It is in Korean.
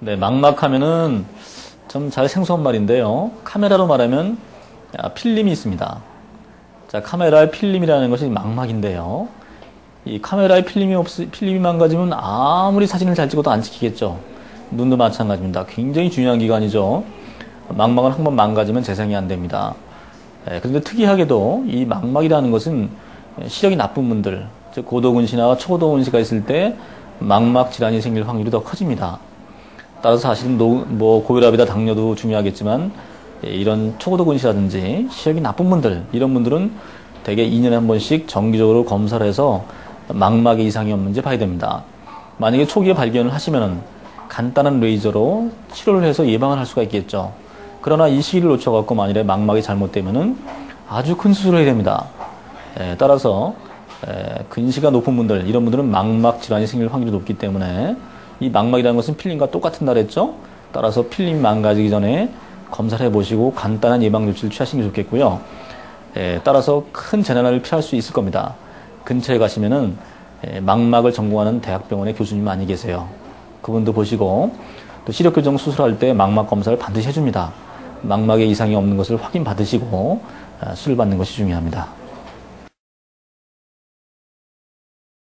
네, 망막하면은 좀 잘 생소한 말인데요. 카메라로 말하면 아, 필름이 있습니다. 자, 카메라의 필름이라는 것이 망막인데요. 이 카메라에 필름이 없, 필름이 망가지면 아무리 사진을 잘 찍어도 안 찍히겠죠. 눈도 마찬가지입니다. 굉장히 중요한 기관이죠. 망막은 한 번 망가지면 재생이 안 됩니다. 예, 그런데 특이하게도 이 망막이라는 것은 시력이 나쁜 분들, 즉 고도근시나 초고도근시가 있을 때 망막 질환이 생길 확률이 더 커집니다. 따라서 사실은 노, 뭐 고혈압이다 당뇨도 중요하겠지만 예, 이런 초고도 근시라든지 시력이 나쁜 분들 이런 분들은 대개 2년에 한 번씩 정기적으로 검사를 해서 망막에 이상이 없는지 봐야 됩니다. 만약에 초기에 발견을 하시면은 간단한 레이저로 치료를 해서 예방을 할 수가 있겠죠. 그러나 이 시기를 놓쳐갖고 만일에 망막이 잘못되면은 아주 큰 수술을 해야 됩니다. 에, 따라서 에, 근시가 높은 분들 이런 분들은 망막 질환이 생길 확률이 높기 때문에 이 망막이라는 것은 필름과 똑같은 날했죠. 따라서 필름 망가지기 전에 검사를 해보시고 간단한 예방 조치를 취하시는 게 좋겠고요. 에, 따라서 큰 재난을 피할 수 있을 겁니다. 근처에 가시면은 에, 망막을 전공하는 대학병원의 교수님 많이 계세요. 그분도 보시고 또 시력 교정 수술할 때 망막 검사를 반드시 해줍니다. 망막에 이상이 없는 것을 확인 받으시고 아, 수술 받는 것이 중요합니다.